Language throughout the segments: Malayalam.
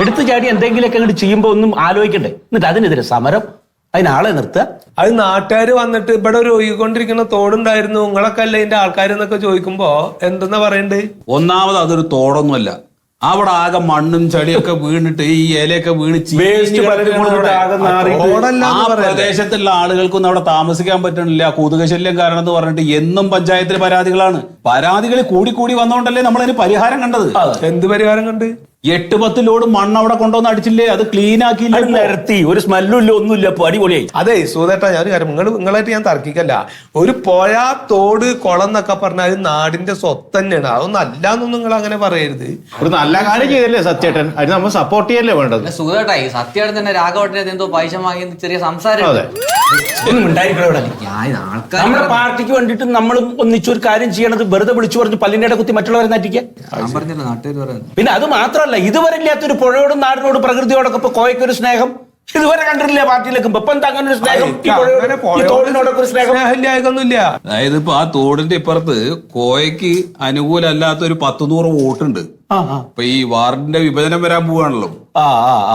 എടുത്തു ചാടി എന്തെങ്കിലുമൊക്കെ അങ്ങോട്ട് ചെയ്യുമ്പോ ഒന്നും ആലോചിക്കണ്ടേ. എന്നിട്ട് അതിനെതിരെ സമരം. അതിനാളെ നിർത്തുക. അത് നാട്ടുകാർ വന്നിട്ട് ഇവിടെ ഒരു ഒഴുകിക്കൊണ്ടിരിക്കുന്ന തോടുണ്ടായിരുന്നു. നിങ്ങളൊക്കെ അല്ലേ ഇതിന്റെ ആൾക്കാരെന്നൊക്കെ ചോദിക്കുമ്പോ എന്തെന്നാ പറയണ്ട്? ഒന്നാമത് അതൊരു തോടൊന്നുമല്ല. അവിടെ ആകെ മണ്ണും ചളിയൊക്കെ വീണിട്ട് ഈ ഇലയൊക്കെ വീണ് ചീഞ്ഞ് വേസ്റ്റ് പലരും കിടക്കുകയാണ് ആകെ നാറിയിട്ട് തോടല്ല ആ പ്രദേശത്തുള്ള ആളുകൾക്കൊന്നും അവിടെ താമസിക്കാൻ പറ്റണില്ല. കൊതുക ശല്യം കാരണം എന്ന് പറഞ്ഞിട്ട് എന്നും പഞ്ചായത്തിലെ പരാതികളാണ്. പരാതികൾ കൂടി കൂടി വന്നോണ്ടല്ലേ നമ്മളതിന് പരിഹാരം കണ്ടത്. എന്ത് പരിഹാരം കണ്ട്? എട്ട് പത്ത് ലോഡ് മണ്ണ് അവിടെ കൊണ്ടുവന്ന് അടിച്ചില്ലേ? അത് ക്ലീൻ ആക്കിയില്ല അത് നിരത്തി. ഒരു സ്മെല്ലും ഇല്ല ഒന്നുമില്ല അടിപൊളിയായി. അതെ സൂതേട്ടാ ഞാൻ ഒരു കാര്യം നിങ്ങൾ നിങ്ങളായിട്ട് ഞാൻ തർക്കിക്കല്ല. ഒരു പുഴ തോട് കുളം എന്നൊക്കെ പറഞ്ഞാൽ അത് നാടിന്റെ സ്വത്ത് തന്നെയാണ്. അതൊന്നും അല്ല എന്നൊന്നും നിങ്ങൾ അങ്ങനെ പറയരുത്. ഒരു നല്ല കാര്യം ചെയ്തല്ലേ സത്യേട്ടൻ? അതിന് നമ്മൾ സപ്പോർട്ട് ചെയ്യല്ലേ വേണ്ടത്? അല്ല ഈ സത്യമായിട്ട് തന്നെ രാഘവട്ടനെ എന്തോ പൈസ വാങ്ങി ചെറിയ സംസാരം അതെ. നമ്മുടെ പാർട്ടിക്ക് വേണ്ടിട്ട് നമ്മൾ ഒന്നിച്ചൊരു കാര്യം ചെയ്യണത് വെറുതെ വിളിച്ചു പറഞ്ഞ് പല്ലിന്റെ കുത്തി മറ്റുള്ളവരെ നാട്ടിക്കാൻ ഞാൻ പറഞ്ഞില്ല നാട്ടുകാർ പറയുന്നത്. പിന്നെ അത് മാത്രമല്ല ഇതുവരെ ഇല്ലാത്തൊരു പുഴയോടും നാടിനോടും പ്രകൃതിയോടൊക്കെ ഇപ്പൊ കോയക്കൊരു സ്നേഹം. ഇതുവരെ കണ്ടിട്ടില്ല പാർട്ടിയിലേക്ക് ഇപ്പൊ എന്താ അങ്ങനെ ഒരു സ്നേഹം? തോടിനോടൊക്കെ ഒരു സ്നേഹം? സ്നേഹമില്ലായൊന്നുമില്ല അതായത് ഇപ്പൊ ആ തോടിന്റെ ഇപ്പുറത്ത് കോയക്ക് അനുകൂലമല്ലാത്ത ഒരു പത്ത് നൂറ് വോട്ടുണ്ട് അപ്പൊ ഈ വാർഡിന്റെ വിഭജനം വരാൻ പോവാണല്ലോ.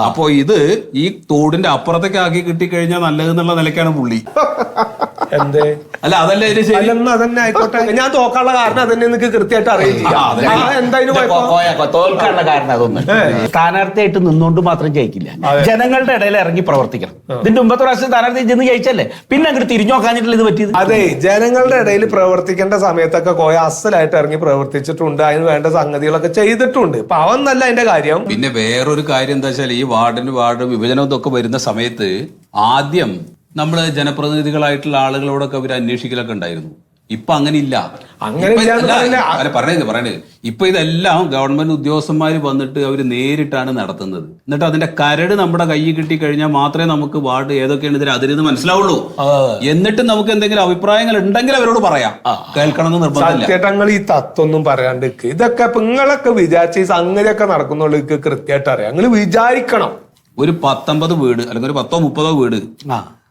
അപ്പൊ ഇത് ഈ തോടിന്റെ അപ്പുറത്തേക്ക് ആക്കി കിട്ടിക്കഴിഞ്ഞാൽ നല്ലതെന്നുള്ള നിലയ്ക്കാണ് പുള്ളി. എന്തേ? അല്ല അതല്ലേ അല്ലെന്ന് അതന്നെ ആയിക്കോട്ടെ. ഞാൻ തോക്കാനുള്ള കാരണം അതന്നെ നിങ്ങൾക്ക് കൃത്യമായിട്ട് അറിയാം ആ, അതന്നെ. എന്തായാലും കുഴപ്പം? കോയ- തോൽക്കാനുള്ള കാരണം അതൊന്നും സ്ഥാനാർത്ഥിയായിട്ട് നിന്നുകൊണ്ട് മാത്രം ജയിക്കില്ല. ജനങ്ങളുടെ ഇടയിൽ ഇറങ്ങി പ്രവർത്തിക്കണം. ഇതിന്റെ മുമ്പത്തെ പ്രാവശ്യം സ്ഥാനാർത്ഥി ചെന്ന് ജയിച്ചല്ലേ? പിന്നെ അങ്ങോട്ട് തിരിഞ്ഞു നോക്കാഞ്ഞിട്ടില്ല ഇത് പറ്റിയത്. അതെ ജനങ്ങളുടെ ഇടയിൽ പ്രവർത്തിക്കേണ്ട സമയത്തൊക്കെ കോയ അസലായിട്ട് ഇറങ്ങി പ്രവർത്തിച്ചിട്ടുണ്ട്. അതിന് വേണ്ട സംഗതികളൊക്കെ ചെയ്തിട്ടുണ്ട്. അവൻ നല്ല അതിന്റെ കാര്യം. പിന്നെ വേറൊരു കാര്യം എന്താ വെച്ചാൽ ഈ വാർഡിന് വാർഡ് വിഭജനം ഇതൊക്കെ വരുന്ന സമയത്ത് ആദ്യം നമ്മൾ ജനപ്രതിനിധികളായിട്ടുള്ള ആളുകളോടൊക്കെ അവർ അന്വേഷിക്കലൊക്കെ ഉണ്ടായിരുന്നു. ഇപ്പൊ അങ്ങനെ ഇല്ല അങ്ങനെ പറയണേ പറയണേ ഇപ്പൊ ഇതെല്ലാം ഗവൺമെന്റ് ഉദ്യോഗസ്ഥന്മാര് വന്നിട്ട് അവർ നേരിട്ടാണ് നടത്തുന്നത്. എന്നിട്ട് അതിന്റെ കരട് നമ്മുടെ കയ്യിൽ കിട്ടി കഴിഞ്ഞാൽ മാത്രമേ നമുക്ക് വാർഡ് ഏതൊക്കെയാണ് ഇതിൽ അതിന് മനസ്സിലാവുള്ളൂ. എന്നിട്ട് നമുക്ക് എന്തെങ്കിലും അഭിപ്രായങ്ങൾ ഉണ്ടെങ്കിൽ അവരോട് പറയാം. കേൾക്കണം എന്ന് നിർബന്ധമില്ല. സത്യട്ടങ്ങൾ ഈ തത്വമൊന്നും പറയാണ്ട്. ഇതൊക്കെ നിങ്ങളൊക്കെ വിചാരിച്ച ഈ സംഗതിയൊക്കെ നടക്കുന്നുള്ളൂ കൃത്യമായിട്ട് അറിയാം. നിങ്ങൾ വിചാരിക്കണം. ഒരു പത്തൊമ്പത് വീട് അല്ലെങ്കിൽ ഒരു പത്തോ മുപ്പതോ വീട്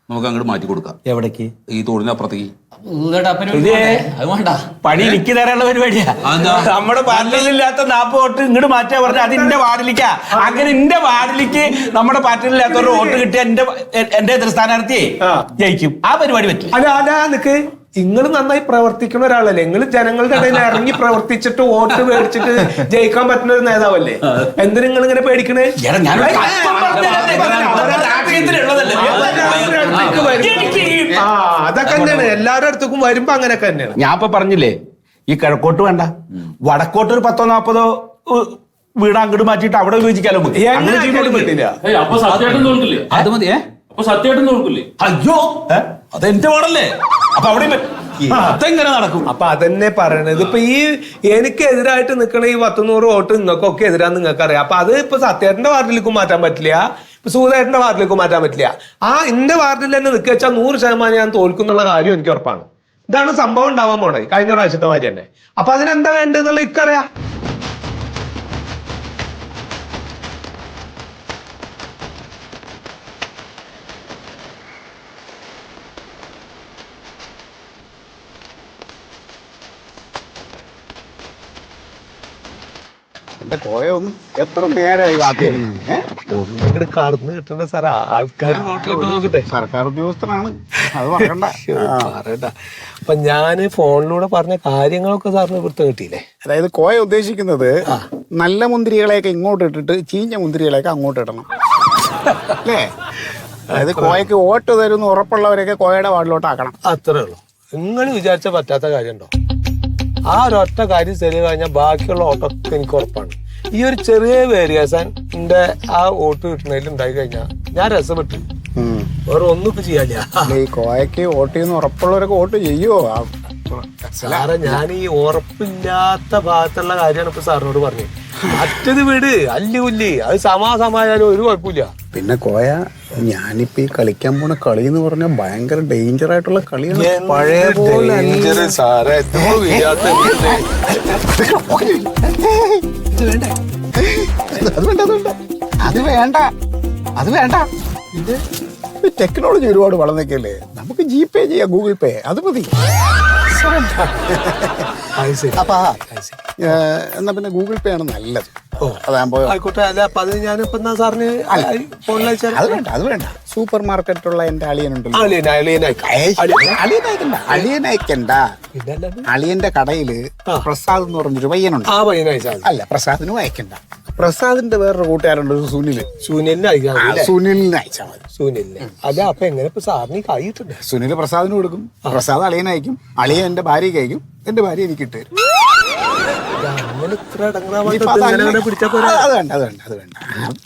നമുക്ക് അങ്ങോട്ട് മാറ്റി കൊടുക്കാം. എവിടേക്ക്? ഈ തോടിന് അപ്പുറത്തേക്ക്. ഇതേ. അത് പണി എനിക്ക് തരാനുള്ള പരിപാടിയാ. അതെന്താ? നമ്മുടെ പാറ്റലില്ലാത്ത നാപ്പ് വോട്ട് ഇങ്ങോട്ട് മാറ്റാ പറഞ്ഞ അത് എന്റെ വാർഡിലേക്കാ അങ്ങനെ എന്റെ വാർഡിലേക്ക് നമ്മുടെ ഒരു വോട്ട് കിട്ടിയ എന്റെ എന്റെ എതിർ സ്ഥാനാർത്ഥിയെ ജയിക്കും. ആ പരിപാടി പറ്റും അല്ല അല്ല നിക്ക്. നിങ്ങൾ നന്നായി പ്രവർത്തിക്കുന്ന ഒരാളല്ലേ? നിങ്ങൾ ജനങ്ങളുടെ ഇടയിൽ ഇറങ്ങി പ്രവർത്തിച്ചിട്ട് വോട്ട് മേടിച്ചിട്ട് ജയിക്കാൻ പറ്റുന്ന ഒരു നേതാവല്ലേ? എന്തിനു നിങ്ങൾ ഇങ്ങനെ പേടിക്കണേ? അതൊക്കെ തന്നെയാണ്. എല്ലാവരുടെ അടുത്തേക്കും വരുമ്പോ അങ്ങനെയൊക്കെ തന്നെയാണ്. ഞാൻ ഇപ്പൊ പറഞ്ഞില്ലേ ഈ കിഴക്കോട്ട് വേണ്ട. വടക്കോട്ട് ഒരു പത്തോ നാപ്പതോ വീട് അങ്ങോട്ട് മാറ്റിയിട്ട് അവിടെ തോൽക്കില്ലേ അത് മതി അയ്യോ? അതെന്റെ വാർഡല്ലേ അപ്പൊ അവിടെ അതെങ്ങനെ നടക്കും? അപ്പൊ അതന്നെ പറയണത്. ഇപ്പൊ ഈ എനിക്ക് എതിരായിട്ട് നിൽക്കണ ഈ പത്തുനൂറ് വോട്ട് നിങ്ങൾക്കൊക്കെ എതിരാന്ന് നിങ്ങൾക്ക് അറിയാം അപ്പൊ അത് ഇപ്പൊ സത്യേട്ടന്റെ വാർഡിലേക്കും മാറ്റാൻ പറ്റില്ല. ഇപ്പൊ സൂതേട്ടന്റെ വാർഡിലേക്കും മാറ്റാൻ പറ്റില്ല. ആ എന്റെ വാർഡിൽ തന്നെ നിൽക്കുക വെച്ചാൽ നൂറ് ശതമാനം ഞാൻ തോൽക്കും എന്നുള്ള കാര്യം എനിക്ക് ഉറപ്പാണ്. ഇതാണ് സംഭവം ഉണ്ടാവാൻ പോണേ കഴിഞ്ഞ പ്രാവശ്യത്തെ മാതിരി തന്നെ. അപ്പൊ അതിനെന്താ വേണ്ടതെന്നുള്ള ഇക്കറിയാം എന്റെ കോയ ഒന്ന് എത്ര നേരമായി ഇങ്ങോട്ട് കടന്നു കിട്ടണ്ട സാർ ആൾക്കാർ നോക്കട്ടെ. സർക്കാർ ഉദ്യോഗസ്ഥനാണ്. അത് പറയണ്ട. പറയണ്ട. അപ്പൊ ഞാൻ ഫോണിലൂടെ പറഞ്ഞ കാര്യങ്ങളൊക്കെ സാറിന് വൃത്തം കിട്ടിയില്ലേ? അതായത് കോയ ഉദ്ദേശിക്കുന്നത് നല്ല മുന്തിരികളെയൊക്കെ ഇങ്ങോട്ട് ഇട്ടിട്ട് ചീഞ്ഞ മുന്തിരികളെയൊക്കെ അങ്ങോട്ട് ഇടണം. അല്ലേ? അതായത് കോയക്ക് വോട്ട് തരുന്ന ഉറപ്പുള്ളവരെയൊക്കെ കോയയുടെ വാർഡിലോട്ട് ആക്കണം അത്രേ ഉള്ളൂ. നിങ്ങൾ വിചാരിച്ച പറ്റാത്ത കാര്യമുണ്ടോ? ആ ഒരൊറ്റ കാര്യം ശരി കഴിഞ്ഞാൽ ബാക്കിയുള്ള ഓട്ടൊക്കെ എനിക്ക് ഉറപ്പാണ്. ഈ ഒരു ചെറിയ വേരിയേഷൻ എന്റെ ആ വോട്ട് കിട്ടുന്നതിൽ ഉണ്ടായി കഴിഞ്ഞാൽ ഞാൻ രസപ്പെട്ടു. വേറെ ഒന്നും ഇപ്പൊ ചെയ്യാനില്ല. ഈ കോയക്ക് വോട്ട് ചെയ്യുന്ന ഉറപ്പുള്ളവരൊക്കെ വോട്ട് ചെയ്യുമോ സാറെ ഞാൻ ഈ ഉറപ്പില്ലാത്ത ഭാഗത്തുള്ള കാര്യമാണ് ഇപ്പൊ സാറിനോട് പറഞ്ഞത്. മറ്റത് വീട് അല്ലുല്ലി അത് സമാസമായാലും ഒരു കുഴപ്പമില്ല. പിന്നെ കോയ ഞാനിപ്പോ ഈ കളിക്കാൻ പോണ കളി എന്ന് പറഞ്ഞാൽ ഭയങ്കര ഡേഞ്ചർ ആയിട്ടുള്ള കളിയാണ്. പഴയ പോലെ. അത് വേണ്ട അത് വേണ്ട. അത് വേണ്ട. അത് വേണ്ട. ടെക്നോളജി ഒരുപാട് വളർന്നേക്കല്ലേ? നമുക്ക് ജി പേ ചെയ്യാം ഗൂഗിൾ പേ അത് മതി. അപ്പൊ. എന്നാ പിന്നെ ഗൂഗിൾ പേ ആണ് നല്ലത്. അതാകുമ്പോ ആയിക്കോട്ടെ അല്ല അപ്പൊ അത് ഞാനിപ്പോ എന്നാ സാറിന് ഫോണിൽ അയച്ചാൽ അത് വേണ്ട അത് വേണ്ട. സൂപ്പർ മാർക്കറ്റുള്ള എന്റെ അളിയനുണ്ടല്ലോ. അളിയനയക്കണ്ട അളിയനയക്കണ്ട. അളിയന്റെ കടയിൽ പ്രസാദ് എന്ന് പറഞ്ഞൊരു പയ്യനുണ്ട്. ആ അല്ല പ്രസാദിനും അയക്കണ്ട. പ്രസാദിന്റെ വേറൊരു കൂട്ടുകാരുണ്ട് ഒരു സുനിൽ സുനിലിനെ അയച്ചാൽ മതി അല്ലേ? സുനിലിനെ അയച്ചാൽ മതി. സുനിലിനെ. അല്ല അപ്പൊ എങ്ങനെ ഇപ്പൊ സാറിന് കഴിയിട്ടുണ്ട് സുനിൽ പ്രസാദിന് കൊടുക്കും. പ്രസാദ് അളിയനെ അയക്കും. അളിയൻ എന്റെ ഭാര്യയ്ക്ക് അയക്കും. എന്റെ ഭാര്യ എനിക്ക് ഇട്ട്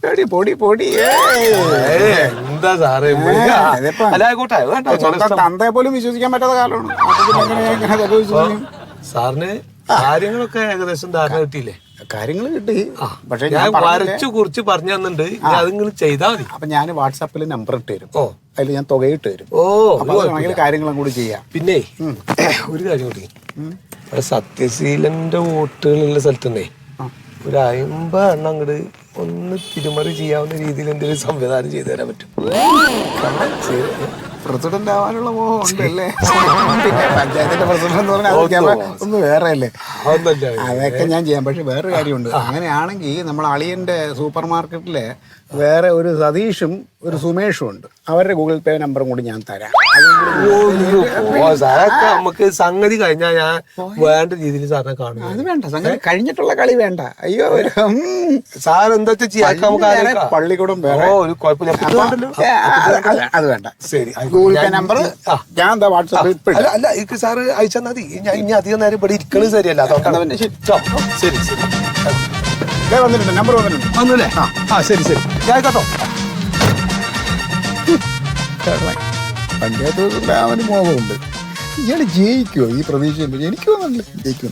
പൊടി പൊടി. പൊടി എന്താ സാറേ ഏ, ഇതിപ്പോ അല്ല ആയിക്കോട്ടെ അത് വേണ്ട, സ്വന്തം സ്വന്തം തന്തയെ പോലും വിശ്വസിക്കാൻ പറ്റാത്ത കാലമാണ്. സാറിന് കാര്യങ്ങളൊക്കെ ഏകദേശം ധാരണ കിട്ടിയില്ലേ? കാര്യങ്ങൾ കിട്ടി. പക്ഷെ ഞാൻ വരച്ചു കുറിച്ച് പറഞ്ഞു തന്നിട്ടുണ്ട്. ഇനി അത് നിങ്ങൾ ചെയ്താൽ മതി. അപ്പൊ ഞാൻ വാട്സാപ്പിൽ നമ്പർ ഇട്ട് തരും. ഓ. അതിൽ ഞാൻ തുകയിട്ട് തരും. ഓ അപ്പൊ അത് കാര്യങ്ങളും കൂടി ചെയ്യാം. പിന്നെ ഒരു കാര്യം കൂടി. ഇവിടെ സത്യശീലന്റെ വോട്ടുകളുള്ള സ്ഥലത്തുനിന്നേ ഒരു അമ്പത് എണ്ണം അങ്ങോട്ട് ഒന്ന് തിരുമറി ചെയ്യാവുന്ന രീതിയിൽ എന്തെങ്കിലും സംവിധാനം ചെയ്തു തരാൻ പറ്റും. പ്രസിഡന്റ് ആവാനുള്ള മോഹം ഉണ്ടല്ലേ? പഞ്ചായത്തിന്റെ പ്രസിഡന്റ് എന്ന് പറഞ്ഞാൽ ഒന്ന് വേറെ അല്ലേ അതൊക്കെ ഞാൻ ചെയ്യാം. പക്ഷെ വേറൊരു കാര്യമുണ്ട്. അങ്ങനെയാണെങ്കിൽ നമ്മൾ അളിയന്റെ സൂപ്പർ മാർക്കറ്റിലെ വേറെ ഒരു സതീഷും ഒരു സുമേഷും ഉണ്ട്. അവരുടെ ഗൂഗിൾ പേ നമ്പറും കൂടി ഞാൻ തരാം. സാറൊക്കെ നമുക്ക് സംഗതി കഴിഞ്ഞാൽ ഞാൻ വേണ്ട രീതിയിൽ സാറിനെ കാണും. അത് വേണ്ട. സംഗതി കഴിഞ്ഞിട്ടുള്ള കളി വേണ്ട. അയ്യോ സാർ എന്താ ആലോചിക്കാം. പള്ളിക്കൂടം വേറെ. ഒരു കുഴപ്പമില്ല. അത് വേണ്ട. ശരി ഗൂഗിൾ പേ നമ്പർ ഞാൻ എന്താ വാട്സാപ്പ് അല്ല അല്ല എനിക്ക് സാറ് അയച്ചാൽ മതി. ഞാൻ ഇനി അധികം നേരം ഇവിടെ ഇരിക്കണത് ശരിയല്ല. ശരി ശരി വന്നിട്ടുണ്ട് നമ്പർ വന്നിട്ടുണ്ട്. ആ ശരി ശരി. ഞാൻ കേട്ടോ. പഞ്ചായത്ത് പ്രസിഡന്റ് അവന് മോഹമുണ്ട്. ഇയാൾ ജയിക്കുമോ ഈ പ്രതീക്ഷയുണ്ട് എനിക്ക് തോന്നുന്നില്ല ജയിക്കും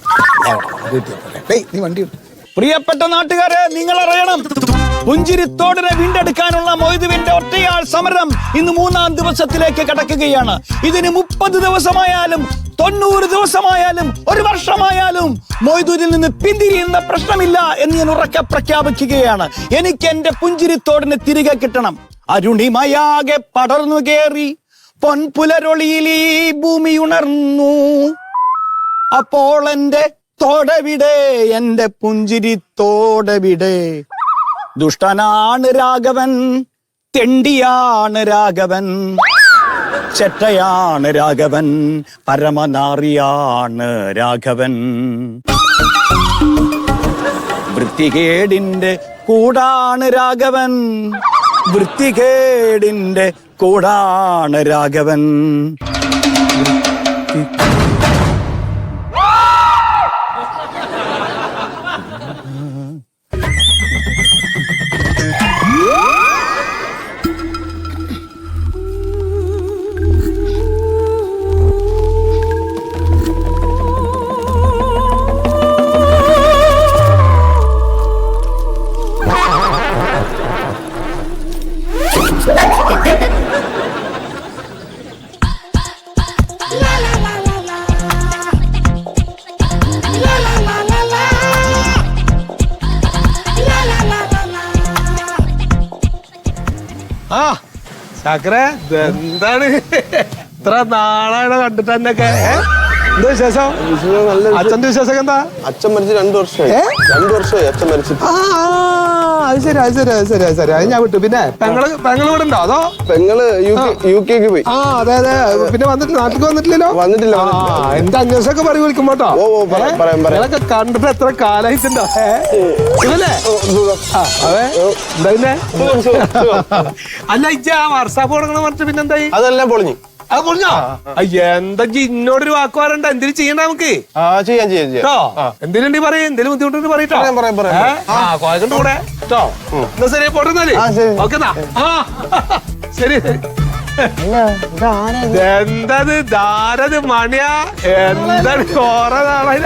നീ വണ്ടി പ്രിയപ്പെട്ട നാട്ടുകാരെ നിങ്ങൾ അറിയണം പുഞ്ചിരിത്തോടിനെ വീണ്ടെടുക്കാനുള്ള മൊയ്തുവിന്റെ ഒറ്റയാൾ സമരം ഇന്ന് മൂന്നാം ദിവസത്തിലേക്ക് കടക്കുകയാണ്. ഇതിന് മുപ്പത് ദിവസമായാലും തൊണ്ണൂറ് ദിവസമായാലും ഒരു വർഷമായാലും മൊയ്തൂരിൽ നിന്ന് പിന്തിരിയുന്ന പ്രശ്നമില്ല എന്ന് ഞാൻ ഉറക്കെ പ്രഖ്യാപിക്കുകയാണ്. എനിക്ക് എന്റെ പുഞ്ചിരിത്തോടിനെ തിരികെ കിട്ടണം. അരുണിമയാകെ പടർന്നു കയറി പൊൻപുലരൊളിയിൽ ഈ ഭൂമി ഉണർന്നു. അപ്പോൾ എന്റെ തോടവിടെ? എന്റെ പുഞ്ചിരി തോടവിടെ ദുഷ്ടനാണ് രാഘവൻ തെണ്ടിയാണ് രാഘവൻ. ചെറ്റയാണ് രാഘവൻ പരമനാറിയാണ് രാഘവൻ. വൃത്തികേടിന്റെ കൂടാണ് രാഘവൻ. വൃത്തികേടിന്റെ കൂടാണ് രാഘവൻ. ചാക്കരെ എന്താണ്? ഇത്ര നാളാണ് കണ്ടിട്ട് എന്നൊക്കെ എന്താ വിശേഷം? അച്ഛന്റെ വിശേഷം. എന്താ? അച്ഛൻ മരിച്ച് രണ്ടു വർഷമായി. രണ്ടു വർഷമായി അച്ഛൻ മരിച്ചിട്ട്. അത് ശരി അത് ശരി അത് ശരി അത് ശരി. അത് ഞാൻ വിട്ടു. പിന്നെ പെങ്ങൾ പെങ്ങൾ ഇവിടെ ഉണ്ടോ അതോ? പെങ്ങൾ യു കെ യു കെക്ക് പോയി. ആ അതെ അതെ. പിന്നെ വന്നിട്ട് നാട്ടിൽ വന്നിട്ടില്ലല്ലോ? വന്നിട്ടില്ല, ആ. എന്റെ അന്വേഷണമൊക്കെ പറയും വിളിക്കും കേട്ടോ ഓ, ഓ, പറയാം? പറയാം, പറയാം. നിങ്ങളൊക്കെ കണ്ടിട്ട് എത്ര കാലായിട്ടുണ്ടോ? ഇതല്ലേ അതെ. എന്താ പിന്നെ? അല്ല ഇജ്ജ വാട്സാപ്പ് തുടങ്ങണ പറഞ്ഞിട്ട് പിന്നെന്തായി? അതെല്ലാം പൊളിഞ്ഞു. അത് അയ്യ എന്താ ഇജ്ജ് ഇന്നോടൊരു വാക്ക് പറയണ്ട? എന്തിനു ചെയ്യണ്ട നമുക്ക്? ആ ചെയ്യാം ചെയ്യാം ചെയ്യാം. കേട്ടോ എന്തിനുണ്ട് പറയും? എന്തെങ്കിലും ബുദ്ധിമുട്ടുണ്ട് പറയട്ടോ പറയാം, പറയാം, പറയാം, ആ കോയക്കണ്ട കൂടെ. കേട്ടോ എന്നാ ശരി പോട്ടെന്നാൽ ഓക്കെന്നാ ആ, ശരി. എന്തത് ധാരത് മണിയാ? എന്താണ് കൊറേ നാളായി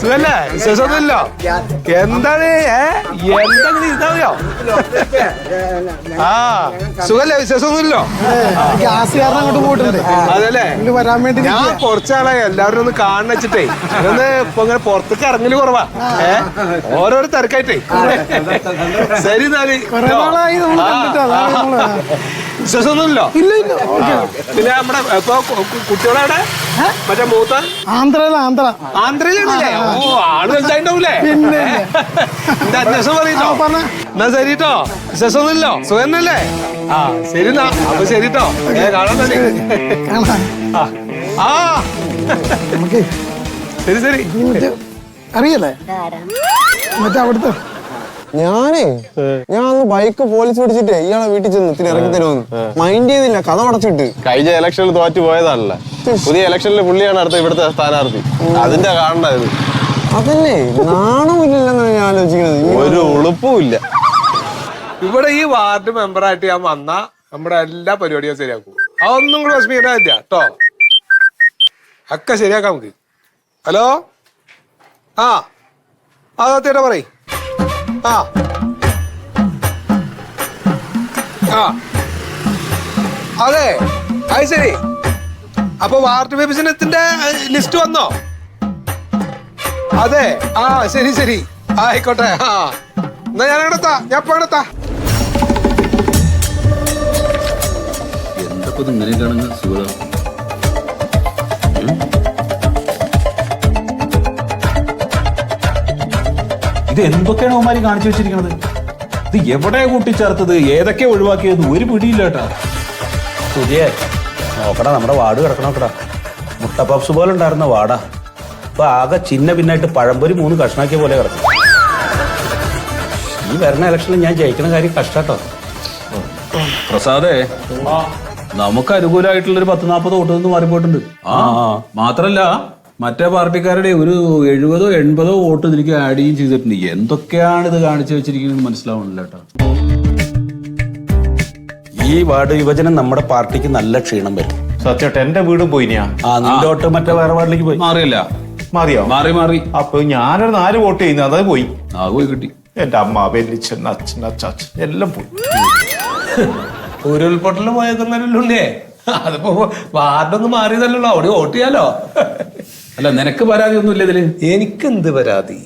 സുഖല്ലേ? വിശേഷമൊന്നുമില്ലോ എന്താണ് ഏ? എന്താണ് ഇതാവോ ആ സുഖല്ലേ? വിശേഷമൊന്നുമില്ലോ ഗ്യാസ് കാരണം അങ്ങോട്ട് പോയിട്ടുണ്ട്. അതല്ലേ? വരാൻ വേണ്ടി ഞാൻ കുറച്ചാളെ എല്ലാവരും ഒന്ന് കാണിച്ചിട്ടേ ഒന്ന് ഇപ്പൊ ഇങ്ങനെ പുറത്തേക്ക് ഇറങ്ങൽ കുറവാ. ഏ? ഓരോരോ തിരക്കായിട്ടേ. ശരി എന്നാൽ. ഇല്ല ഇല്ല. പിന്നെ നമ്മുടെ ഇപ്പൊ കുട്ടികളെവിടെ മറ്റേ മൂത്ത? ആന്ധ്രയില ആന്ധ്ര. ആന്ധ്രയിലാണല്ലേ? ഓ ആൾ വലുതായിണ്ടാവൂലേ പിന്നെ എന്റെ അന്വേഷണം പറയട്ടോ ആ, പറഞ്ഞോ. എന്നാ ശരിട്ടോ? വിശേഷമൊന്നുമില്ലോ സുഖന്നല്ലേ? ആ ശരി എന്നാ. അപ്പൊ ശരിട്ടോ. ഏ കാണാൻ തന്നെ ആ ശരി ശരി. അറിയല്ലേ? മറ്റേ അവിടുത്തെ ഞാനേ ഞാൻ അന്ന് ബൈക്ക് പോലീസ് പിടിച്ചിട്ട് ഇയാളെ വീട്ടിൽ ചെന്ന് ഇത്തിരി ഇറക്കി തരുമെന്ന് മൈൻഡ് ചെയ്തില്ല കഥ അടച്ചിട്ട് കഴിഞ്ഞ ഇലക്ഷനിൽ തോറ്റു പോയതാണല്ല പുതിയ ഇലക്ഷനിൽ പുള്ളിയാണ് അടുത്ത ഇവിടുത്തെ സ്ഥാനാർത്ഥി. അതിന്റെ കാണണ്ടായത് അതല്ലേ നാണമില്ലെന്നാണ് ഞാൻ ആലോചിക്കുന്നത്. ഒരു ഉളുപ്പും ഇല്ല. ഇവിടെ ഈ വാർഡ് മെമ്പറായിട്ട് ഞാൻ വന്ന നമ്മുടെ എല്ലാ പരിപാടിയും ശരിയാക്കും. അതൊന്നും കൂടെ വിഷമിക്കാനില്ല കേട്ടോ. ഒക്കെ ശരിയാക്കാം നമുക്ക്. ഹലോ? ആ അതെ പറയ്. ആ ആ. അതെ അത് ശരി. അപ്പൊ വാർഡ് വിഭജനത്തിന്റെ ലിസ്റ്റ് വന്നോ? അതെ ആ ശരി ശരി. ആയിക്കോട്ടെ ആ. എന്നാ ഞാൻ അങ്ങോട്ടെത്താ ഞാൻ ഇപ്പൊ അങ്ങോട്ടെത്താ എന്തപ്പോ കാണുന്ന സുഖം ഇത് എന്തൊക്കെയാണ് അവന്മാര് കാണിച്ചു വെച്ചിരിക്കുന്നത് ഇത് എവിടെ കൂട്ടിച്ചേർത്തത്? ഏതൊക്കെ ഒഴിവാക്കിയത്? ഒരു പിടിയില്ല കേട്ടാ. സുധിയെ നോക്കടാ നമ്മുടെ വാർഡ് കിടക്കണം നോക്കടാ മുട്ട പപ്സ് പോലെ ഉണ്ടായിരുന്ന വാടാ. ഇപ്പൊ ആകെ ചിന്ന പിന്നായിട്ട് പഴംപൊരി മൂന്ന് കഷ്ണാക്കിയ പോലെ കിടക്കും. ഈ വരുന്ന ഇലക്ഷനിൽ ഞാൻ ജയിക്കുന്ന കാര്യം കഷ്ടാട്ടോ. പ്രസാദേ നമുക്ക് അനുകൂലമായിട്ടുള്ള ഒരു പത്ത് നാൽപ്പത് വോട്ട് നിന്ന് മാറിപ്പോയിട്ടുണ്ട്. ആ. മാത്രല്ല മറ്റേ പാർട്ടിക്കാരുടെ ഒരു എഴുപതോ എൺപതോ വോട്ട് ഇതിലേക്ക് ആഡ് ചെയ്യും ചെയ്തിട്ടുണ്ട്. എന്തൊക്കെയാണ് ഇത് കാണിച്ചു വെച്ചിരിക്കുന്നത് മനസ്സിലാവുന്നില്ല കേട്ടോ. ഈ വാർഡ് വിഭജനം നമ്മുടെ പാർട്ടിക്ക് നല്ല ക്ഷീണം വരും. സത്യമായിട്ട് എന്റെ വീടും പോയിനിയാ ആ മറ്റേ വേറെ വാർഡിലേക്ക് പോയി? മാറിയല്ല. മാറിയോ? മാറി മാറി. അപ്പൊ ഞാനൊരു നാല് വോട്ട് ചെയ്യുന്നു അതായത് പോയി. ആ പോയി കിട്ടി. എന്റെ അമ്മ അച്ഛൻ അച്ചാച്ചൻ എല്ലാം പോയി. ഉരുൾപൊട്ടൽ പോയതല്ലേ അതിപ്പോ വാർഡൊന്നും മാറിയതല്ലോ അവിടെ വോട്ട് ചെയ്യാലോ? അല്ല നിനക്ക് പരാതി ഒന്നുമില്ല ഇതിൽ? എനിക്കെന്ത് പരാതി?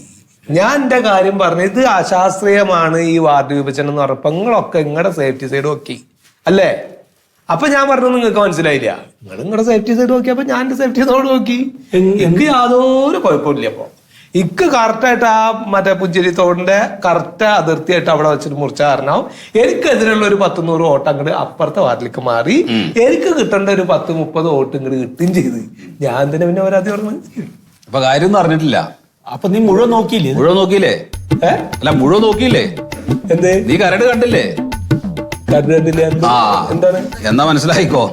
ഞാൻ എന്റെ കാര്യം പറഞ്ഞു ഇത് അശാസ്ത്രീയമാണ് ഈ വാർഡ് വിഭജനം എന്ന് പറഞ്ഞപ്പോ നിങ്ങളൊക്കെ നിങ്ങളുടെ സേഫ്റ്റി സൈഡ് നോക്കി. അല്ലേ? അപ്പൊ ഞാൻ പറഞ്ഞു നിങ്ങൾക്ക് മനസ്സിലായില്ല. നിങ്ങൾ നിങ്ങളുടെ സേഫ്റ്റി സൈഡ് നോക്കി അപ്പൊ ഞാൻ എന്റെ സേഫ്റ്റി സൈഡ് നോക്കി. എനിക്ക് യാതൊരു കുഴപ്പമില്ല അപ്പൊ ഇക്ക് കറക്റ്റായിട്ട് ആ മറ്റേ പുഞ്ചിരി തോടിന്റെ കറക്റ്റ് അതിർത്തിയായിട്ട് അവിടെ വെച്ചിട്ട് മുറിച്ച കാരണം എനിക്കെതിരെയുള്ള ഒരു പത്ത് നൂറ് വോട്ട് അങ്ങോട്ട് അപ്പുറത്തെ വാർഡിലേക്ക് മാറി. എനിക്ക് കിട്ടേണ്ട ഒരു പത്ത് മുപ്പത് വോട്ട് ഇങ്ങോട്ട് കിട്ടുകയും ചെയ്ത്. ഞാൻ തന്നെ പിന്നെ പരാതി പറഞ്ഞു അപ്പൊ കാര്യം ഒന്നും അറിഞ്ഞിട്ടില്ല. അപ്പൊ നീ മുഴുവൻ നോക്കിയില്ലേ? മുഴുവൻ നോക്കിയില്ലേ? അല്ല മുഴുവൻ നോക്കിയില്ലേ? എന്ത്? നീ കരട് കണ്ടില്ലേ? എന്താ കണ്ടില്ല ആ. എന്താണ്? എന്നാ മനസ്സിലായിക്കോ?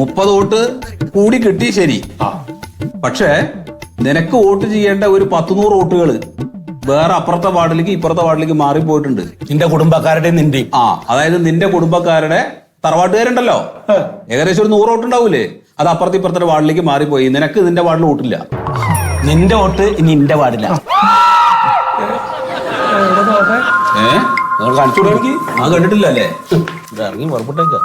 മുപ്പത് വോട്ട് കൂടി കിട്ടി ശരി. പക്ഷേ നിനക്ക് വോട്ട് ചെയ്യേണ്ട ഒരു പത്ത് നൂറ് വോട്ടുകൾ വേറെ അപ്പുറത്തെ വാർഡിലേക്ക് ഇപ്പുറത്തെ വാർഡിലേക്ക് മാറിപ്പോയിട്ടുണ്ട്. നിന്റെ കുടുംബക്കാരുടെ നിന്റെ ആ അതായത് നിന്റെ കുടുംബക്കാരുടെ തറവാട്ടുകാരുണ്ടല്ലോ. ഏകദേശം ഒരു നൂറ് വോട്ട് ഉണ്ടാവൂലേ അത് അപ്പുറത്തെ ഇപ്പുറത്തെ വാർഡിലേക്ക് മാറിപ്പോയി. നിനക്ക് നിന്റെ വാർഡിൽ വോട്ടില്ല. നിന്റെ വോട്ട് ഇനി നിന്റെ വാർഡില്ല കാണിച്ചു ആ കണ്ടിട്ടില്ല അല്ലേ ഇറങ്ങി പുറപ്പെട്ടേക്ക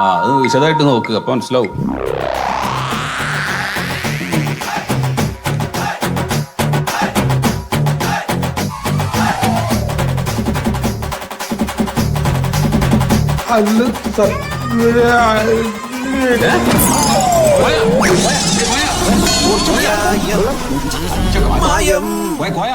ആ അത് വിശദമായിട്ട് നോക്ക്. അപ്പൊ മനസ്സിലാവും. അല്ല കോയ.